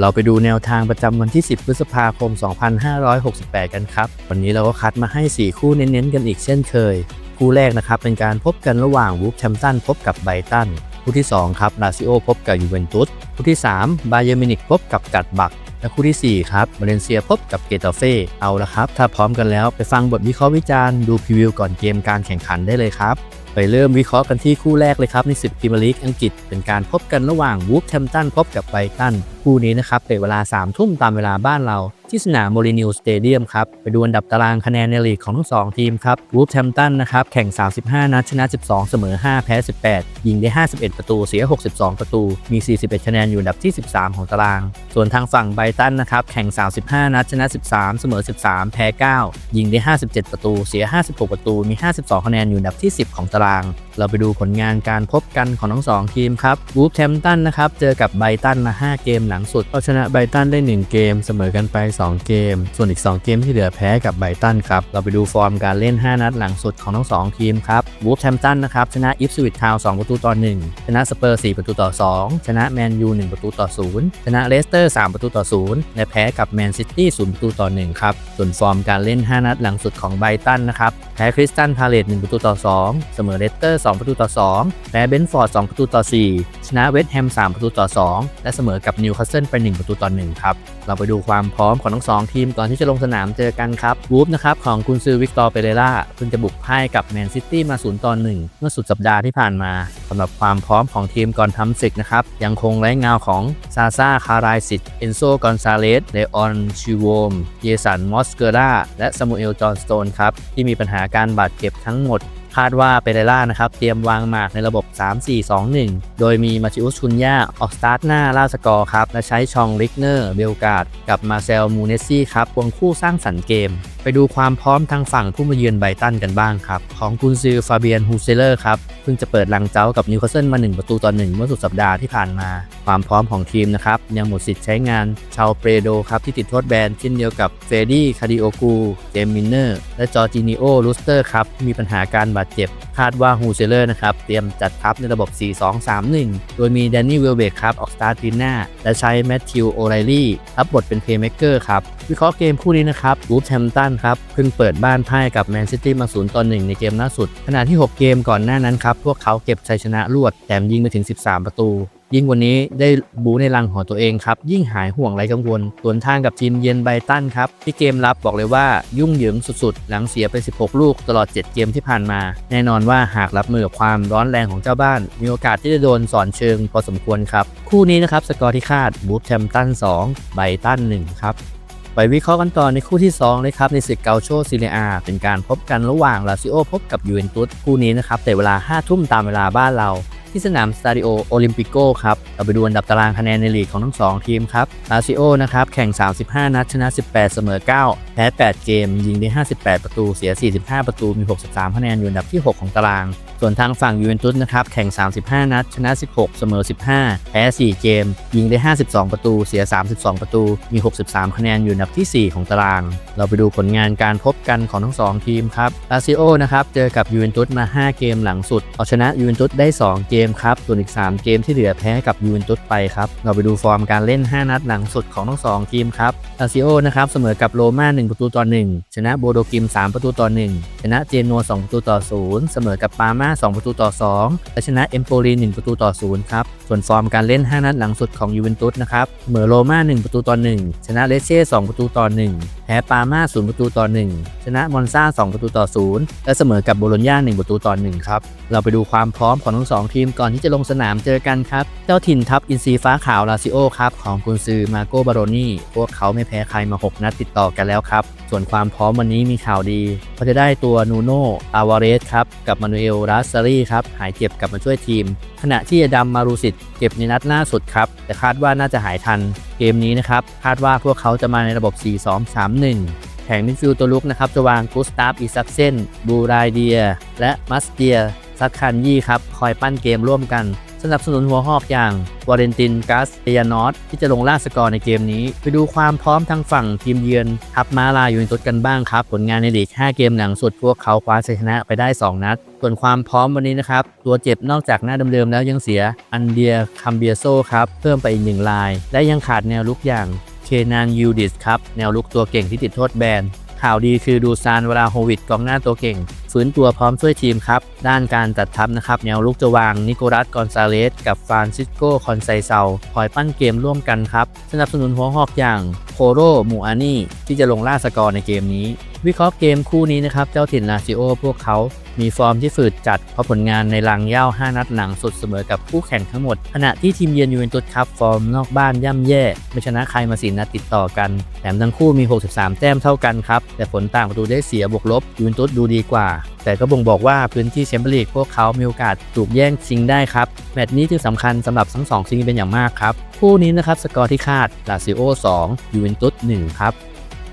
เราไปดูแนวทางประจำวันที่ 10 พฤษภาคม 2568 กันครับ วันนี้เราก็คัดมาให้ 4 คู่เน้นๆ กันอีกเช่นเคย คู่แรกนะครับเป็นการพบกันระหว่างวูฟแชมตันพบกับไบตันคู่ที่ 2 ครับลาซิโอพบกับยูเวนตุสคู่ที่ 3 บาเยอร์มินิกพบกับกัดบัก และคู่ที่ 4 ครับมาเลนเซียพบกับเกตาเฟ่เอาละครับ ถ้าพร้อมกันแล้วไปฟังบทวิเคราะห์วิจารณ์ดูพรีวิวก่อนเกมการแข่งขันได้เลยครับไปเริ่มวิเคราะห์กันที่คู่แรกเลยครับในศึกพรีเมียร์ลีกอังกฤษเป็นการพบกันระหว่างวูฟแฮมตันพบกับไบตันคู่นี้นะครับเตะเวลา3ทุ่มตามเวลาบ้านเรา ที่สนามโมลินิวสเตเดียมครับ ไปดูอันดับตารางคะแนนในลีกของทั้ง 2 ทีมครับวูฟแฮมตันนะครับแข่ง 35 นัดชนะ 12 เสมอ 5 แพ้ 18 ยิงได้ 51 ประตูเสีย 62 ประตู มี 41 คะแนนอยู่อันดับที่ 13 ของตาราง ส่วนทางฝั่งไบรตันนะครับแข่ง 35 นัดชนะ 13 เสมอ 13 แพ้ 9 ยิงได้ 57 ประตูเสีย 56 ประตู มี 52 คะแนนอยู่อันดับที่ 10 ของตาราง เราไปดูผลงานการพบกันของทั้ง2ทีมครับวูฟแฮมตันนะครับเจอกับไบตันมา 5 เกมหลังสุด เอาชนะไบตันได้ 1 เกม เสมอกันไป 2 เกม ส่วนอีก 2 เกมที่เหลือแพ้กับไบตันครับ เราไปดูฟอร์มการเล่น 5 นัดหลังสุดของทั้ง 2 ทีมครับวูฟแฮมตันนะครับ ชนะอิฟสวิตทาวน์2ประตูต่อ 1 ชนะสเปอร์ 4 ประตูต่อ 2 ชนะแมนยู 1 ประตูต่อ 0 ชนะเลสเตอร์ 3 ประตูต่อ 0 และแพ้กับแมนซิตี้ 0 ประตูต่อ 1 ครับ ส่วนฟอร์มการเล่น 5 นัดหลังสุดของไบตันนะครับ แพ้คริสตันพาเลต1ประตูต่อ 2 เสมอเลสเตอร์ 2 ประตูต่อ 2 แพ้เบนฟอร์ด 2 ประตูต่อ 4 ชนะเวสต์แฮม 3 ประตูต่อ 2 และเสมอกับนิวคาสเซิลไป 1 ประตูต่อ1ครับ เราไปดูความพร้อมของทั้งสองทีมก่อนที่จะลงสนามเจอกันครับวูฟนะครับของกุนซือวิกตอร์เปเรล่าเพิ่งจะบุกพ่ายกับแมนซิตี้มา0ต่อ1เมื่อสุดสัปดาห์ที่ผ่านมาสำหรับความพร้อมของทีมก่อนทำศึกนะครับยังคงไร้เงาของซาซาคารายสิตเอนโซกอนซาเลสเลออนชิโวมเยสันมอสเกราและซามูเอลจอห์นสโตนครับที่มีปัญหาการบาดเจ็บทั้งหมด คาดว่าเปเรล่านะครับเตรียมวางหมากในระบบ 3-4-2-1 โดยมีมาชิอุสชุนย่าออกสตาร์ทหน้าล่าสกอร์ครับและใช้ชองลิกเนอร์เบลกาดกับมาเซลมูเนซี่ครับวงคู่สร้างสรรค์เกมไปดูความพร้อมทางฝั่งผู้มาเยือนไบตันกันบ้างครับ ของกุนซือฟาเบียนฮูเซเลอร์ครับ เพิ่งจะเปิดลังเจ้ากับนิวคาสเซิลมา 1 ประตูต่อ1เมื่อสุดสัปดาห์ที่ผ่านมา ความพร้อมของทีมนะครับ ยังหมดสิทธิ์ใช้งานชาวเปรโดครับ ที่ติดโทษแบนเช่นเดียวกับเฟดี้คาดิโอกูเจมมินเนอร์และจอร์จินิโอลูสเตอร์ครับมีปัญหาการบาดเจ็บคาดว่าฮูเซเลอร์นะครับเตรียมจัดทัพในระบบ 4-2-3-1 โดยมีแดนนี่เวลเบกครับออกสตาร์ทีหน้าและใช้แมทธิวโอไรลี่รับบทเป็นเพลย์เมกเกอร์ครับวิเคราะห์เกมคู่นี้นะครับวูฟแฮมตันครับเพิ่งเปิดบ้านพ่ายกับแมนซิตี้มา0ต่อ1ในเกมล่าสุด ขณะที่ 6 เกมก่อนหน้านั้นครับ พวกเขาเก็บชัยชนะรวดแถมยิงไปถึง 13 ประตู ยิ่งวันนี้ได้บูในรังของตัวเองครับ ยิ่งหายห่วงไรกังวลสวนทางกับทีมเยือนไบตันครับที่เกมรับบอกเลยว่ายุ่งเหยิงสุดๆ หลังเสียไป 16 ลูกตลอด 7 เกมที่ผ่านมา แน่นอนว่าหากรับมือกับความร้อนแรงของเจ้าบ้าน มีโอกาสที่จะโดนสอนเชิงพอสมควรครับคู่นี้นะครับสกอร์ที่คาดบูฟแชมตัน2ไบตัน1ครับ ไปวิเคราะห์กันต่อในคู่ที่2เลยครับในศึกเกาโชซีเรียเป็นการพบกันระหว่างลาซิโอพบกับยูเวนตุสคู่นี้นะครับแต่เวลา5ทุ่มตามเวลาบ้านเรา ที่สนามสตาดิโอโอลิมปิโกครับเราไปดูอันดับตารางคะแนนในลีกของทั้ง 2 ทีมครับลาซิโอนะครับแข่ง 35 นัดชนะ 18 เสมอ 9 แพ้ 8 เกม ยิงได้ 58 ประตูเสีย 45 ประตูมี 63 คะแนนอยู่อันดับที่ 6 ของตาราง ส่วนทางฝั่งยูเวนตุสนะครับแข่ง 35 นัด ชนะ 16 เสมอ 15 แพ้ 4 เกม ยิงได้ 52 ประตู เสีย 32 ประตู มี 63 คะแนนอยู่อันดับที่ 4 ของตาราง เราไปดูผลงานการพบกันของทั้ง 2 ทีมครับลาซิโอนะครับเจอกับยูเวนตุสมา 5 เกมหลังสุด เอาชนะยูเวนตุสได้ 2 เกมครับ ส่วนอีก 3 เกมที่เหลือแพ้กับยูเวนตุสไปครับ เราไปดูฟอร์มการเล่น 5 นัดหลังสุดของทั้ง 2 ทีมครับลาซิโอนะครับเสมอกับโรม่า 1 ประตูต่อ 1 ชนะโบโดกิม 3 ประตูต่อ 1 ชนะเจนัว 2 ประตูต่อ 0 เสมอกับปาม่า2 ประตูต่อ2และชนะเอมโปลี1ประตูต่อ0ครับ ส่วนฟอร์มการเล่น 5 นัดหลังสุดของยูเวนตุสนะครับเหมอโรม่า1ประตูต่อ 1 ชนะเลเช่2ประตูต่อ 1 แพ้ปาม่า0ประตูต่อ 1 ชนะมอนซา2ประตูต่อ 0 และเสมอกับโบโลญญา1ประตูต่อ 1 ครับ เราไปดูความพร้อมของทั้ง 2 ทีมก่อนที่จะลงสนามเจอกันครับ เจ้าถิ่นทัพอินซีฟ้าขาวลาซิโอครับ ของกุนซือมาโกบารอนี่ พวกเขาไม่แพ้ใครมา 6 นัดติดต่อกันแล้วครับ ส่วนความพร้อมวันนี้มีข่าวดีเขาจะได้ตัวนูโน่อาวาเรสครับ กับมานูเอลรัสซารีครับ หายเจ็บกลับมาช่วยทีม ขณะที่อดัมมารูสิตเจ็บในนัดล่าสุดครับ แต่คาดว่าน่าจะหายทัน เกมนี้นะครับ คาดว่าพวกเขาจะมาในระบบ1แผงมิดฟิลด์ตัวลุกนะครับจะวางกุสตาฟอิซักเซนบูรายเดีย และมัสเตียซักคันยี่ครับ คอยปั้นเกมร่วมกัน สนับสนุนหัวหอกอย่างวาเลนตินกัสเตียนอสที่จะลงล่าสกอร์ในเกมนี้ ไปดูความพร้อมทางฝั่งทีมเยือนทับมาลาอยูเวนตุสกันบ้างครับ ผลงานในลีก 5 เกมหลังสุดพวกเขาคว้าชัยชนะไปได้ 2 นัด ส่วนความพร้อมวันนี้นะครับ ตัวเจ็บนอกจากหน้าเดิมๆแล้วยังเสียอันเดียคัมเบียโซครับเพิ่มไปอีกหนึ่งลาย และยังขาดแนวลุกอย่าง เคนานยูดิสครับ แนวลุกตัวเก่งที่ติดโทษแบน ข่าวดีคือดูซานเวลาโฮวิดกองหน้าตัวเก่งฟื้นตัวพร้อมช่วยทีมครับ ด้านการจัดทัพนะครับแนวลุกจะวางนิโคลัสกอนซาเลสกับฟรานซิสโกคอนไซเซาคอยปั้นเกมร่วมกันครับ สนับสนุนหัวหอกอย่างโคโรมูอานี่ที่จะลงล่าสกอร์ในเกมนี้ วิเคราะห์เกมคู่นี้นะครับเจ้าถิ่นลาซิโอพวกเขามีฟอร์มที่ฝืดจัด เพราะผลงานในลังเย่า 5 นัดหลังสุดเสมอกับคู่แข่งทั้งหมด ขณะที่ทีมเยือนยูเวนตุสครับ ฟอร์มนอกบ้านย่ำแย่ไม่ชนะใครมาสีนัดติดต่อกัน แถมทั้งคู่มี 63 แต้มเท่ากันครับ แต่ผลต่างประตูได้เสียบวกลบยูเวนตุสดูดีกว่าแต่ก็บ่งบอกว่าพื้นที่แชมเปี้ยนลีกพวกเขามีโอกาสถูกแย่งชิงได้ครับ แมตช์นี้จึงสำคัญสำหรับทั้งสองทีมเป็นอย่างมากครับ คู่นี้นะครับสกอร์ที่คาดลาซิโอ2ยูเวนตุส1ครับ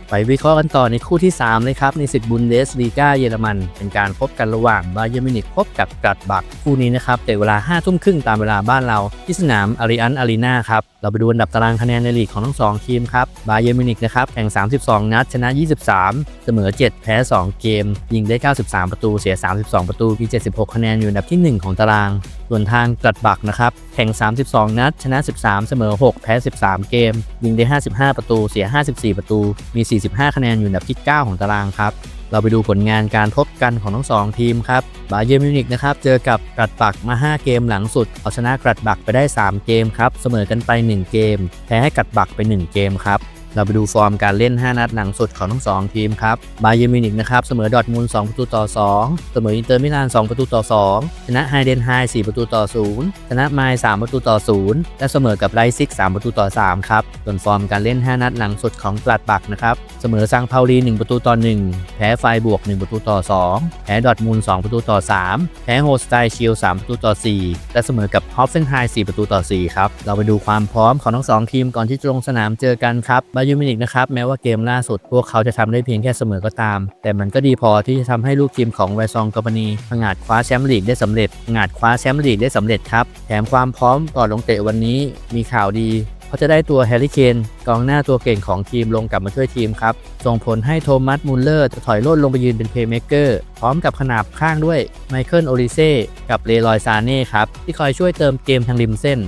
ไปวิเคราะห์กันต่อในคู่ที่ 3 เลยครับ ในศึกบุนเดสลีกาเยอรมัน เป็นการพบกันระหว่างบาเยอร์มินิกพบกับกัดบัก คู่นี้นะครับแต่เวลา5ทุ่มครึ่งตามเวลาบ้านเรา ที่สนามอาริอันอารีนาครับ เราไปดูอันดับตารางคะแนนในลีกของทั้ง 2 ทีมครับ บาเยอร์มินิกนะครับแข่ง 32 นัด ชนะ 23 เสมอ 7 แพ้ 2 เกม ยิงได้ 93 ประตูเสีย 32 ประตูมี 76 คะแนนอยู่อันดับที่ 1 ของตารางส่วนทางกลัดบักนะครับแข่ง 32 นัด ชนะ 13 เสมอ 6 แพ้ 13 เกม ยิงได้ 55 ประตูเสีย 54 ประตูมี45 คะแนนอยู่อันดับที่ 9 ของตารางครับ เราไปดูผลงานการพบกันของทั้ง 2 ทีมครับ บาเยอร์มิวนิกนะครับ เจอกับกรัดบักมา 5 เกมหลังสุด เอาชนะกรัดบักไปได้ 3 เกมครับ เสมอกันไป 1 เกม แพ้ให้กรัดบักไป 1 เกมครับ เราไปดูฟอร์มการเล่น 5 นัดหลังสุดของทั้ง 2 ทีมครับ บาเยอร์มิวนิกนะครับ เสมอดอทมุนด์2ประตูต่อ 2 เสมออินเตอร์มิลาน 2 ประตูต่อ 2 ชนะไฮเดนไฮ 4 ประตูต่อ 0 ชนะไมล์3ประตูต่อ 0 และเสมอกับไลซิก 3 ประตูต่อ 3 ครับ ส่วนฟอร์มการเล่น 5 นัดหลังสุดของกลัดบักนะครับ เสมอซังเปาลี 1 ประตูต่อ 1 แพ้ไฟบวก 1 ประตูต่อ 2 แพ้ดอทมุนด์2ประตูต่อ 3 แพ้โฮสไตชิล 3 ประตูต่อ 4 และเสมอกับฮอฟเฟนไฮ 4 ประตูต่อ 4 ครับ เราไปดูความพร้อมของทั้งสองทีมก่อนที่จะลงสนามเจอกันครับบายอร์มินิกนะครับ แม้ว่าเกมล่าสุด พวกเขาจะทำได้เพียงแค่เสมอก็ตาม แต่มันก็ดีพอที่จะทำให้ลูกทีมของไวซองกอปนีผงาดคว้าแชมป์ลีกได้สำเร็จผงาดคว้าแชมป์ลีกได้สำเร็จครับแถมความพร้อมก่อนลงเตะวันนี้มีข่าวดีเขาจะได้ตัวแฮร์รี่เคนกองหน้าตัวเก่งของทีมลงกลับมาช่วยทีมครับ ส่งผลให้โทมัสมูลเลอร์ถอยร่นลงไปยืนเป็นเพย์เมเกอร์พร้อมกับขนาบข้างด้วยไมเคิลโอริเซ่กับเลรอยซาเน่ครับที่คอยช่วยเติมเกมทางริมเส้น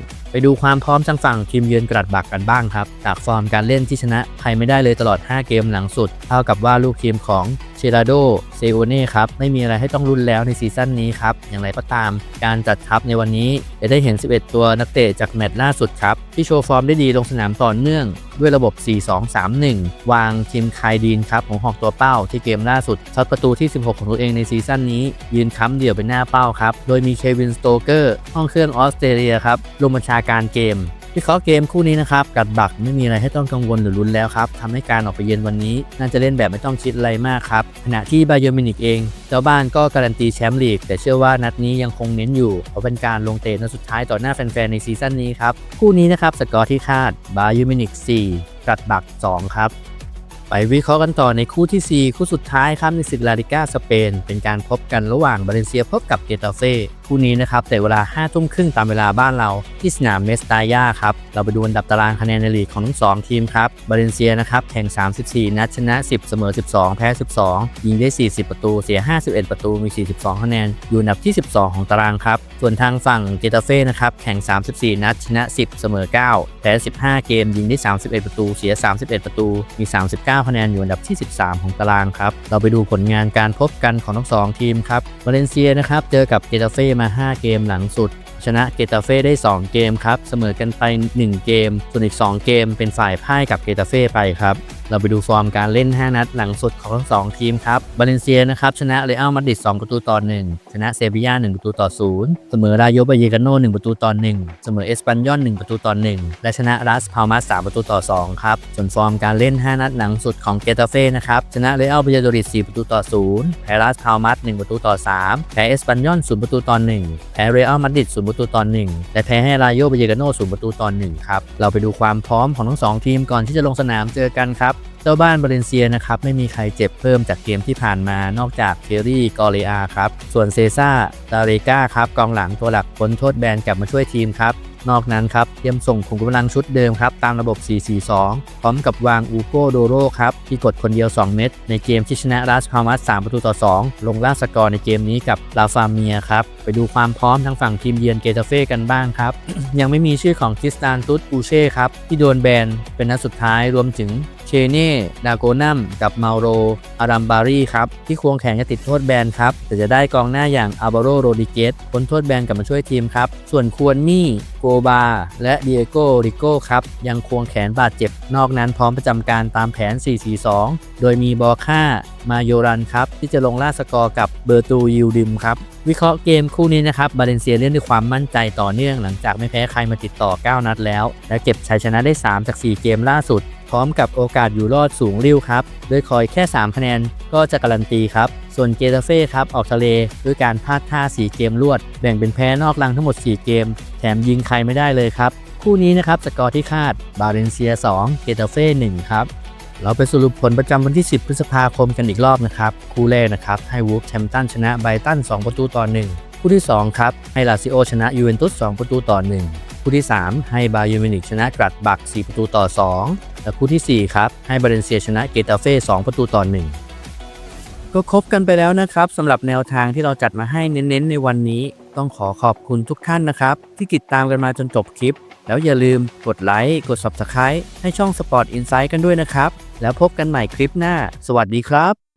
ดูความพร้อมทางฝั่งทีมเยือนกรัดบักกันบ้างครับ จากฟอร์มการเล่นที่ชนะใครไม่ได้เลยตลอด 5 เกมหลังสุด เท่ากับว่าลูกทีมของ เชราโดเซโอเน่ครับไม่มีอะไรให้ต้องรุนแล้วในซีซั่นนี้ครับ อย่างไรก็ตามการจัดทัพในวันนี้จะได้เห็น 11 ตัวนักเตะจากแมตช์ล่าสุดครับ ที่โชว์ฟอร์มได้ดีลงสนามต่อเนื่อง ด้วยระบบ 4-2-3-1 วางทีมคายดีนครับของหอกตัวเป้าที่เกมล่าสุดช็อตประตูที่ 16 ของตัวเองในซีซั่นนี้ ยืนค้ำเดี่ยวเป็นหน้าเป้าครับ โดยมีเควินสโตเกอร์ห้องเครื่องออสเตรเลียครับลงบัญชาการเกม วิเคราะห์เกมคู่นี้นะครับกัดบักไม่มีอะไรให้ต้องกังวลหรือลุ้นแล้วครับทำให้การออกไปเยือนวันนี้ น่าจะเล่นแบบไม่ต้องคิดอะไรมากครับขณะที่บาเยอร์มินิกเองเจ้าบ้านก็การันตีแชมป์ลีกแต่เชื่อว่านัดนี้ยังคงเน้นอยู่เพราะเป็นการลงเตะนัดสุดท้ายต่อหน้าแฟนๆในซีซั่นนี้ครับคู่นี้นะครับสกอร์ที่คาดบาเยอร์มินิก4กัดบัก 2 ครับ ไปวิเคราะห์กันต่อในคู่ที่ 4 คู่สุดท้ายครับในศึกลาลิก้าสเปน เป็นการพบกันระหว่างบาเลนเซียพบกับเกตาเฟ่คู่นี้นะครับแต่เวลา5ทุ่มครึ่งตามเวลาบ้านเรา ที่สนามเมสตายาครับ เราไปดูอันดับตารางคะแนนในลีกของทั้ง 2 ทีมครับบาเลนเซียนะครับแข่ง 34 นัดชนะ 10 เสมอ 12 แพ้ 12 ยิงได้ 40 ประตู เสีย 51 ประตูมี 42 คะแนน อยู่อันดับที่ 12 ของตารางครับ ส่วนทางฝั่งเกตาเฟ่นะครับแข่ง 34 นัดชนะ 10 เสมอ 9 แพ้ 15 เกมยิงได้ 31 ประตู เสีย 31 ประตูมี 39คะแนนอยู่อันดับที่ 13 ของตารางครับ เราไปดูผลงานการพบกันของทั้งสองทีมครับมาเลนเซียนะครับเจอกับเกตาเฟ่มา 5 เกมหลังสุด ชนะเกตาเฟ่ได้ 2 เกมครับ เสมอกันไป 1 เกม ส่วนอีก 2 เกมเป็นฝ่ายพ่ายกับเกตาเฟ่ไปครับ เราไปดูฟอร์มการเล่น 5 นัดหลังสุดของทั้งสองทีมครับบาเลนเซียนะครับชนะเรอัลมาดริด2ประตูต่อ 1 ชนะเซบีย่า1ประตูต่อ 0 เสมอรายโยบาเยกาโน่1ประตูต่อ 1 เสมอเอสปันยอน1ประตูต่อ 1 และชนะรัสพาวมาส3ประตูต่อ 2 ครับ ส่วนฟอร์มการเล่น 5 นัดหลังสุดของเกตาเฟ่นะครับชนะเรอัลบาเยโดริด4ประตูต่อ 0 แพ้รัสพาวมาส1ประตูต่อ 3 แพ้เอสปันยอน0ประตูต่อ 1 แพ้เรอัลมาดริด0ประตูต่อ 1 และแพ้ให้รายโยบาเยกาโน่0ประตูต่อ 1 ครับ เราไปดูความพร้อมของทั้งสองทีมก่อนที่จะลงสนามเจอกันครับเจ้าบ้านบาเลนเซียนะครับไม่มีใครเจ็บเพิ่มจากเกมที่ผ่านมานอกจากเครี่กอเรอาครับส่วนเซซ่าตาเรกาครับกองหลังตัวหลักพ้นโทษแบนกลับมาช่วยทีมครับนอกนั้นครับเตรียมส่งขุมกำลังชุดเดิมครับตามระบบ 4-4-2 พร้อมกับวางอูโกโดโรครับที่กดคนเดียว 2 เม็ดในเกมที่ชนะราชพามัส3ประตูต่อ 2 ลงล่าสกอร์ในเกมนี้กับลาฟาเมียครับ ไปดูความพร้อมทางฝั่งทีมเยือนเกตาเฟ่กันบ้างครับ ยังไม่มีชื่อของคริสตานตุตอูเช่ครับที่โดนแบนเป็นนัดสุดท้ายรวมถึง เชเน่ ดาโกนัม กับเมาโร อารัมบารีครับ ที่ควงแข่งจะติดโทษแบนครับ แต่จะได้กองหน้าอย่างอาบาโรโรดิเกสพ้นโทษแบนกลับมาช่วยทีมครับ ส่วนควรมี่โกบา และเดียโกริโก้ครับ ยังควงแขนบาดเจ็บ นอกนั้นพร้อมประจำการตามแผน 4-4-2 โดยมีบอค่ามาโยรันครับ ที่จะลงล่าสกอร์กับเบอร์ตูยิลดิมครับ วิเคราะห์เกมคู่นี้นะครับบาเลนเซียเล่นด้วยความมั่นใจต่อเนื่องหลังจากไม่แพ้ใครมาติดต่อ 9 นัดแล้ว และเก็บชัยชนะได้ 3 จาก 4 เกมล่าสุด พร้อมกับโอกาสอยู่รอดสูงริ้วครับ โดยคอยแค่ 3 คะแนนก็จะการันตีครับ ส่วนเกตาเฟ่ครับออกทะเลด้วยการพลาดท่า 4 เกมรวด แบ่งเป็นแพ้นอกรังทั้งหมด 4 เกม แถมยิงใครไม่ได้เลยครับ คู่นี้นะครับสกอร์ที่คาด บาเลนเซีย 2 เกตาเฟ่1ครับเราไปสรุปผลประจำวันที่ 10 พฤษภาคมกันอีกรอบนะครับ คู่แรกนะครับให้วูฟแชมป์ตันชนะไบตัน 2 ประตูต่อ 1 คู่ที่ 2 ครับให้ลาซิโอชนะยูเวนตุส 2 ประตูต่อ 1 คู่ที่ 3 ให้บาเยอร์มินิกชนะกรัดบัก 4 ประตูต่อ 2 และคู่ทีสี่ 4 ครับให้บาเลนเซียชนะเกตาเฟ่2ประตูต่อ 1 ก็ครบกันไปแล้วนะครับสำหรับแนวทางที่เราจัดมาให้เน้นๆในวันนี้ ต้องขอขอบคุณทุกท่านนะครับ ที่ติดตามกันมาจนจบคลิป แล้วอย่าลืมกดไลค์กด Subscribe ให้ช่อง Sport Insight กันด้วยนะครับ แล้วพบกันใหม่คลิปหน้า สวัสดีครับ